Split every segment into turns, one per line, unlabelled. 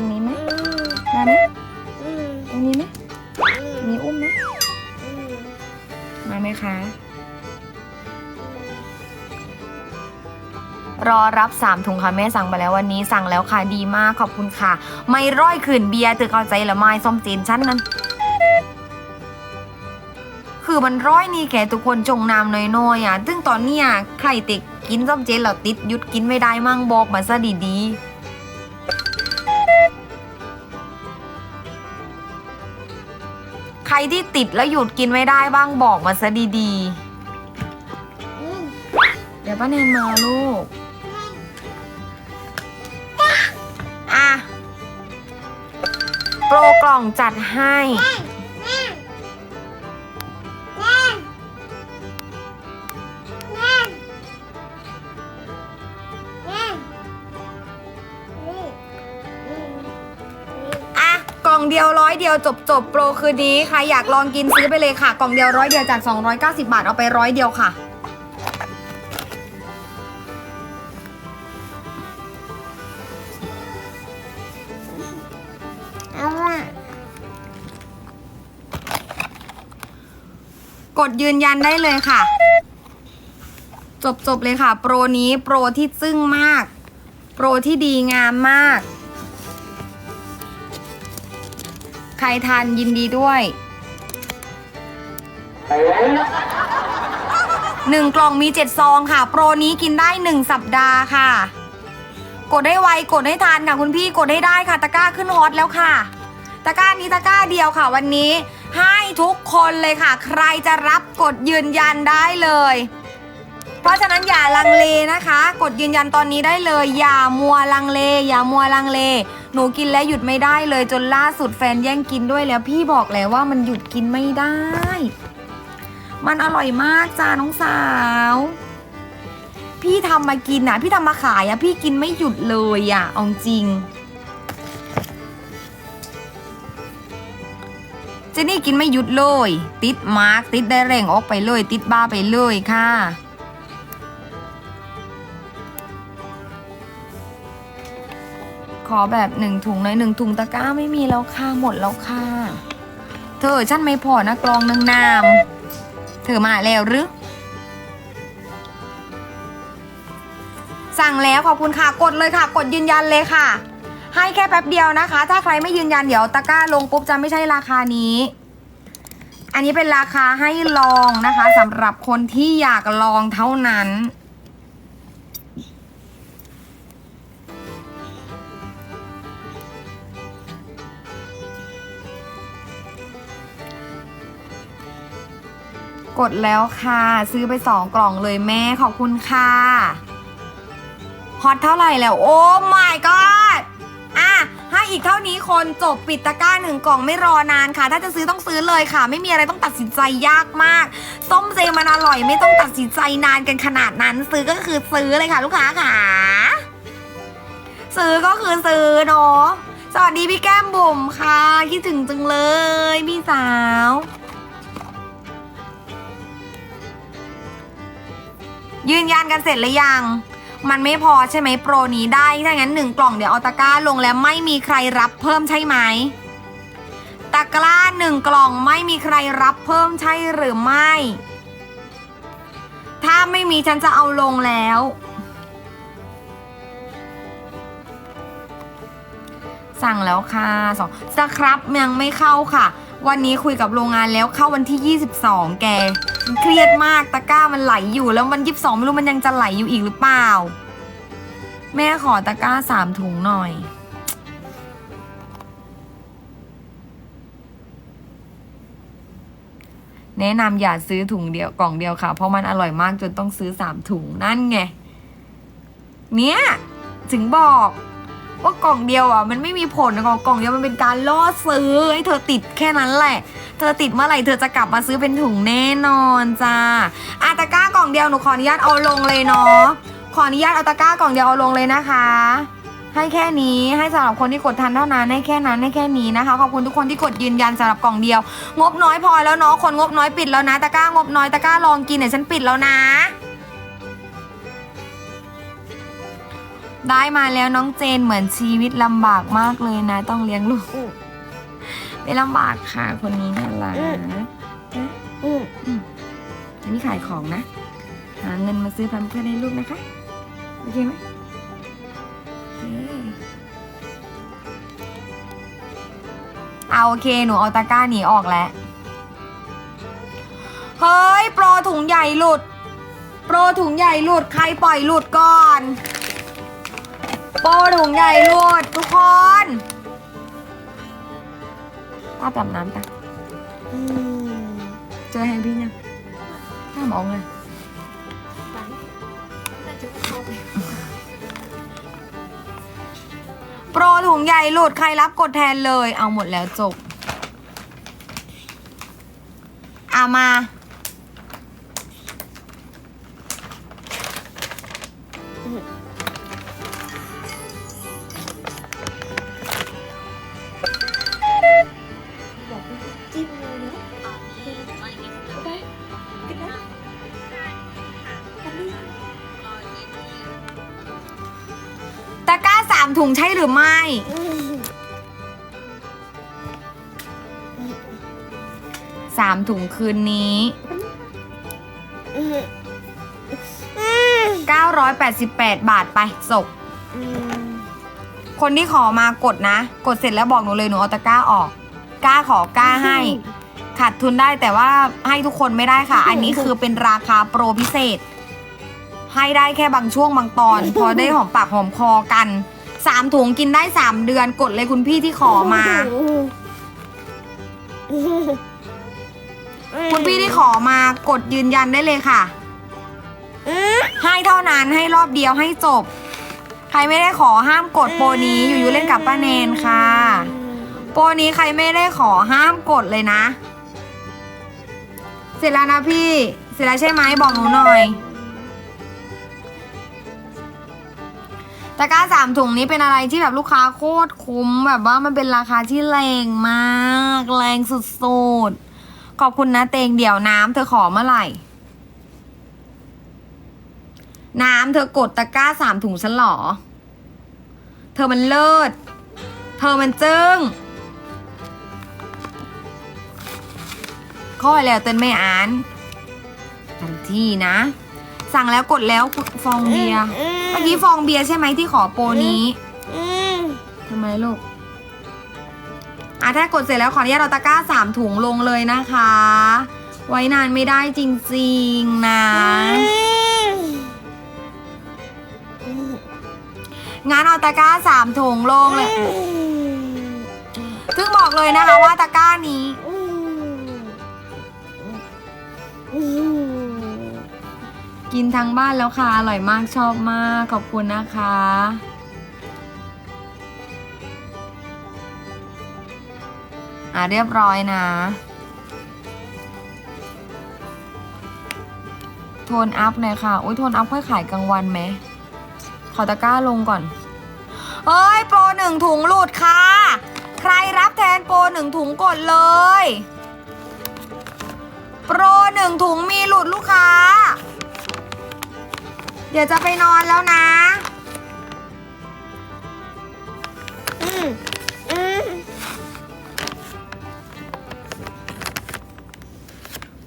รงนี้ไหมมาไหมตรงนี้ไหมมีอุ้มไหมมาไหมคะ รอรับสามถุงค่ะแม่สั่งไปแล้ววันนี้สั่งแล้วค่ะดีมากขอบคุณค่ะ ไม่ร้อยขืนเบียร์ตือเข้าใจละไม่ส้มจีนชั้นนั้น คือมันร้อยนี่แกทุกคนจงนามน้อยๆอะ ซึ่งตอนเนี้ยใครติดกินส้มเจนเราติดหยุดกินไม่ได้มั่งบอกมาซะดีๆ ที่ติดแล้วหยุดกินไม่ได้บ้างบอกมาซะดีๆ เดี๋ยวป้าแนนมาลูก อะ โปรกล่องจัดให้ องเดียวร้อยเดียวจบจบโปรคืนนี้ใครอยากลองกินซื้อไปเลยค่ะ กล่องเดียวร้อยเดียวจาก 290 บาทเอาไปร้อยเดียวค่ะกดยืนยันได้เลยค่ะ จบจบเลยค่ะ โปรนี้โปรที่จึ้งมาก โปรที่ดีงามมาก ใครทานยินดีด้วยหนึ่งกล่องมีเจ็ดซองค่ะ โปรนี้กินได้หนึ่งสัปดาห์ค่ะ กดได้ไวกดให้ทานค่ะคุณพี่กดให้ได้ค่ะ ตะกร้าขึ้นฮอตแล้วค่ะ ตะกร้านี้ตะกร้าเดียวค่ะ วันนี้ให้ทุกคนเลยค่ะ ใครจะรับกดยืนยันได้เลย เพราะฉะนั้นอย่าลังเลนะคะ กดยืนยันตอนนี้ได้เลย อย่ามัวลังเล อย่ามัวลังเล หนูกินแล้วหยุดไม่ได้เลยจนล่าสุดแฟนแย่งกินด้วยแล้วพี่บอกแล้วว่ามันหยุดกินไม่ได้ มันอร่อยมากจ้าน้องสาว พี่ทำมากินอะพี่ทำมาขายอะพี่กินไม่หยุดเลยอะเอาจริงเจนี่กินไม่หยุดเลย ติดมาร์กติดได้แรงออกไปเลย ติดบ้าไปเลยค่ะ ขอแบบหนึ่งถุงหน่อยหนึ่งถุงตะกร้าไม่มีแล้วค่ะหมดแล้วค่ะเธอฉันไม่พอนะกรองหนึ่งนามเธอมาแล้วหรือสั่งแล้วขอบคุณค่ะกดเลยค่ะ กดยืนยันเลยค่ะ ให้แค่แป๊บเดียวนะคะ ถ้าใครไม่ยืนยันเดี๋ยวตะกร้าลงปุ๊บจะไม่ใช่ราคานี้ อันนี้เป็นราคาให้ลองนะคะสำหรับคนที่อยากลองเท่านั้น กดแล้วค่ะ ซื้อไปสองกล่องเลยแม่ขอบคุณค่ะฮอตเท่าไหร่แล้ว โอ้ my god อะให้อีกเท่านี้คนจบปิดตะกร้าหนึ่งกล่องไม่รอนานค่ะ ถ้าจะซื้อต้องซื้อเลยค่ะ ไม่มีอะไรต้องตัดสินใจยากมากส้มเจมันอร่อยไม่ต้องตัดสินใจนานกันขนาดนั้น ซื้อก็คือซื้อเลยค่ะลูกค้าค่ะ ซื้อก็คือซื้อเนาะสวัสดีพี่แก้มบุ๋มค่ะ คิดถึงจังเลย พี่สาว ยืนยันกันเสร็จหรือยัง มันไม่พอใช่ไหมโปรนี้ได้ ถ้างั้นหนึ่งกล่องเดี๋ยวเอาตะกร้าลงแล้วไม่มีใครรับเพิ่มใช่ไหมตะกร้าหนึ่งกล่องไม่มีใครรับเพิ่มใช่หรือไม่ ถ้าไม่มีฉันจะเอาลงแล้ว สั่งแล้วค่ะสองสครับยังไม่เข้าค่ะ วันนี้คุยกับโรงงานแล้วเข้าวันที่ 22 แกเครียดมากตะกร้ามันไหลอยู่แล้ววัน22ไม่รู้มันยังจะไหลอยู่อีกหรือเปล่า แม่ขอตะกร้าสามถุงหน่อย แนะนำอย่าซื้อถุงเดียวกล่องเดียวค่ะ เพราะมันอร่อยมากจนต้องซื้อสามถุงนั่นไง เนี่ยถึงบอก ว่ากล่องเดียวอะมันไม่มีผลนะกล่องกล่องเดียวมันเป็นการล่อซื้อให้เธอติดแค่นั้นแหละ เธอติดเมื่อไหร่เธอจะกลับมาซื้อเป็นถุงแน่นอนจ้าอาตะก้ากล่องเดียวหนูขออนุญาตเอาลงเลยเนาะขออนุญาตเอาตะก้ากล่องเดียวเอาลงเลยนะคะ ให้แค่นี้ให้สำหรับคนที่กดทันเท่านั้นให้แค่นั้นให้แค่นี้นะคะขอบคุณทุกคนที่กดยืนยันสำหรับกล่องเดียว งบน้อยพอแล้วเนาะคนงบน้อยปิดแล้วนะตะก้างบน้อยตะก้าลองกินเนี่ยฉันปิดแล้วนะ ได้มาแล้วน้องเจนเหมือนชีวิตลำบากมากเลยนะ ต้องเลี้ยงลูก
อืม
ไม่ลำบากค่ะคนนี้น่ารัก
อืม
อันนี้ขายของนะ หาเงินมาซื้อแพมเพื่อให้ลูกนะคะ โอเคไหมโอเคเอาโอเค หนูเอาตะกร้าหนีออกแล้ว เฮ้ย โปรถุงใหญ่หลุด โปรถุงใหญ่หลุด ใครปล่อยหลุดก่อน โปรถุงใหญ่หลุดทุกคนป้าแบบน้ำปะ
อืม
เจอแฮงพี่ยังห้ามออกเลยโปรถุงใหญ่หลุดใครรับกดแทนเลย เอาหมดแล้วจบอามาา
ม
ถุงใช่หรือไม่สามถุงคืนนี้
เก้าร้อย
แปดสิบแปดบาทไป
ศก
คนที่ขอมากดนะ กดเสร็จแล้วบอกหนูเลยหนูเอาตะกร้าออก กล้าขอกล้าให้ ขาดทุนได้แต่ว่าให้ทุกคนไม่ได้ค่ะ อันนี้คือเป็นราคาโปรพิเศษ ให้ได้แค่บางช่วงบางตอน พอได้หอมปากหอมคอกัน สามถุงกินได้สามเดือนกดเลยคุณพี่ที่ขอมา คุณพี่ที่ขอมากดยืนยันได้เลยค่ะ
อืม
ให้เท่านั้นให้รอบเดียวให้จบ ใครไม่ได้ขอห้ามกดโปรนี้อยู่อยู่เล่นกับป้าแนนค่ะ โปรนี้ใครไม่ได้ขอห้ามกดเลยนะ เสร็จแล้วนะพี่ เสร็จแล้วใช่ไหมบอกหนูหน่อย ตะกร้าสามถุงนี้เป็นอะไรที่แบบลูกค้าโคตรคุ้มแบบว่ามันเป็นราคาที่แรงมาก แรงสุดๆ ขอบคุณนะเตงเดี๋ยวน้ำเธอขอเมื่อไหร่ น้ำเธอกดตะกร้าสามถุงฉันหรอ เธอมันเลิศ เธอมันจึ้งข้อแล้วเต้นไม่อ่านทันทีนะ สั่งแล้วกดแล้วฟองเบียร์ เมื่อกี้ฟองเบียร์ใช่ไหมที่ขอโปรนี้
อืม
ทำไมลูกอะถ้ากดเสร็จแล้วขออนุญาตเอาตะกร้าสามถุงลงเลยนะคะ ไว้นานไม่ได้จริงๆนะ
อืม
งั้นเอาตะกร้าสามถุงลงเลยซึ่งบอกเลยนะคะว่าตะกร้านี้ กินทั้งบ้านแล้วค่ะ อร่อยมากชอบมากขอบคุณนะคะ อะเรียบร้อยนะ โทนอัพหน่อยค่ะ อุ้ยโทนอัพค่อยขายกลางวันไหม ขอตะกร้าลงก่อนเฮ้ย โปรหนึ่งถุงหลุดค่ะ ใครรับแทนโปรหนึ่งถุงกดเลย โปรหนึ่งถุงมีหลุดลูกค้า เดี๋ยวจะไปนอนแล้วนะ
อืมอืม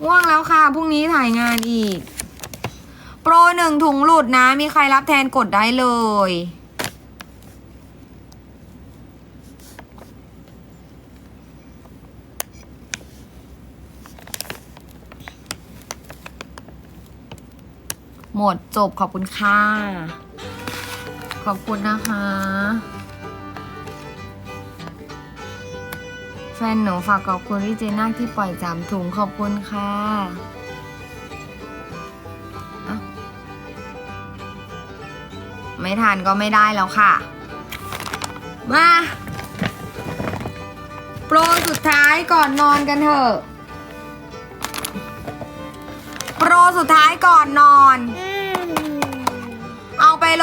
ว่างแล้วค่ะ พรุ่งนี้ถ่ายงานอีก โปรหนึ่งถุงหลุดนะ มีใครรับแทนกดได้เลย หมดจบขอบคุณค่ะ ขอบคุณนะคะ แฟนหนูฝากขอบคุณพี่เจน่าที่ปล่อยจามถุงขอบคุณค่ะไม่ทานก็ไม่ได้แล้วค่ะ มาโปรสุดท้ายก่อนนอนกันเถอะ โปรสุดท้ายก่อนนอน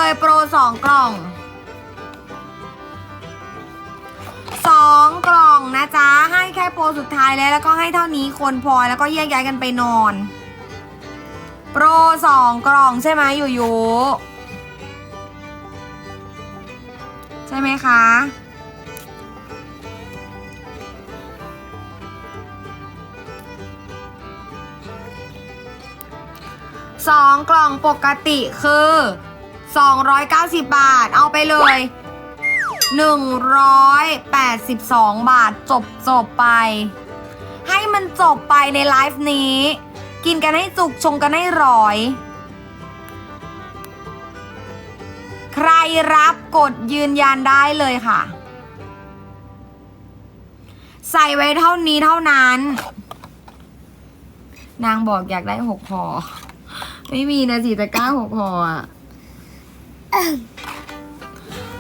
เลยโปรสองกล่องสองกล่องนะจ๊ะ ให้แค่โปรสุดท้ายแล้วแล้วก็ให้เท่านี้คนพอแล้วก็แยกย้ายกันไปนอน โปรสองกล่องใช่ไหมอยู่อยู่ใช่ไหมคะสองกล่องปกติคือ 290 บาท เอาไปเลย 182 บาทจบจบไป ให้มันจบไปในไลฟ์นี้ กินกันให้จุกชงกันให้ร้อย ใครรับกดยืนยันได้เลยค่ะ ใส่ไว้เท่านี้เท่านั้น นางบอกอยากได้หกห่อไม่มีนะสีตะก้าหกห่ออะ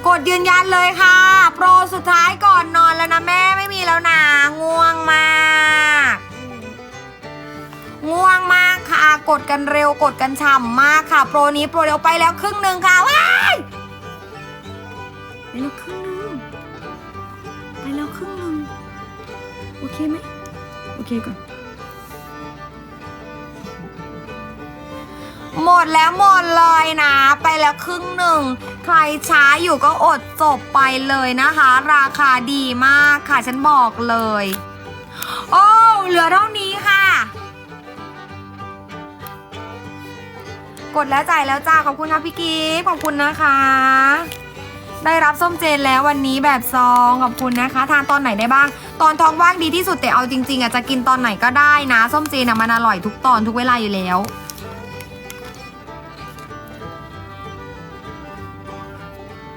กดยืนยันเลยค่ะ โปรสุดท้ายก่อนนอนแล้วนะแม่ไม่มีแล้วนะง่วงมาก ง่วงมากค่ะ กดกันเร็วกดกันฉ่ำมากค่ะ โปรนี้โปรเร็วไปแล้วครึ่งหนึ่งค่ะว้ายไปแล้วครึ่งหนึ่งไปแล้วครึ่งหนึ่งโอเคไหมโอเคก่อน หมดแล้วหมดเลยนะ ไปแล้วครึ่งหนึ่ง ใครช้าอยู่ก็อดจบไปเลยนะคะ ราคาดีมากค่ะฉันบอกเลย โอ้เหลือเท่านี้ค่ะ กดแล้วจ่ายแล้วจ้าขอบคุณค่ะพี่กีฟขอบคุณนะคะ ได้รับส้มเจนแล้ววันนี้แบบซองขอบคุณนะคะ ทานตอนไหนได้บ้าง ตอนท้องว่างดีที่สุดแต่เอาจริงๆอะจะกินตอนไหนก็ได้นะ ส้มเจนอะมันอร่อยทุกตอนทุกเวลาอยู่แล้ว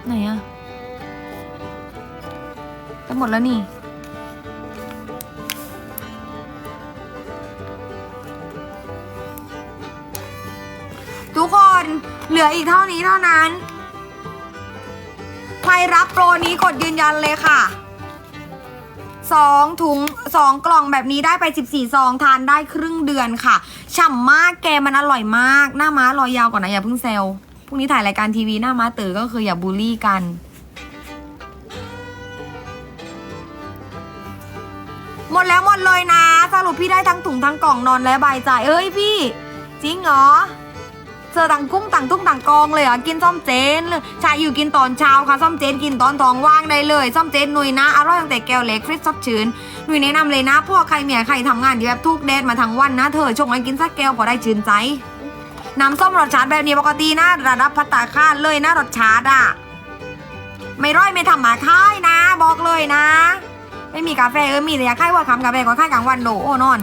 ไหนอะจะหมดแล้วนี่ ทุกคนเหลืออีกเท่านี้เท่านั้น ใครรับโปรนี้กดยืนยันเลยค่ะสองถุงสองกล่องแบบนี้ได้ไป 14 ซองทานได้ครึ่งเดือนค่ะ ฉ่ำมากแกมันอร่อยมาก หน้าม้ารอยยาวก่อนนะอย่าเพิ่งเซล รุ่งนี้ถ่ายรายการทีวีหน้าม้าตื่อก็คืออย่าบูลลี่กัน หมดแล้วหมดเลยนะ สรุปพี่ได้ทั้งถุงทั้งกล่องนอนและใบจ่ายเอ้ยพี่ จริงเหรอเจอต่างกุ้งต่างตุ้งต่างกองเลยเหรอกินส้มเจนเลยชายอยู่กินตอนเช้าค่ะส้มเจนกินตอนท้องว่างได้เลยส้มเจนหนุยนะอร่อยตั้งแต่แก้วเล็กฟริสซับชื้นหนุยแนะนำเลยนะพวกใครเมียใครทำงานที่แบบทุกเดทมาทั้งวันนะเธอชงให้กินสักแก้วพอได้ชื่นใจ น้ำส้มรสชาติแบบนี้ปกตินะระดับพัตตาคาดเลยนะรสชาติอะไม่ร้อยไม่ทำหมาค่ายนะ บอกเลยนะ ไม่มีกาแฟเออมีแต่ยาค่ายว่าคำกาแฟก็ค่ายกลางวันโดโอ้นอน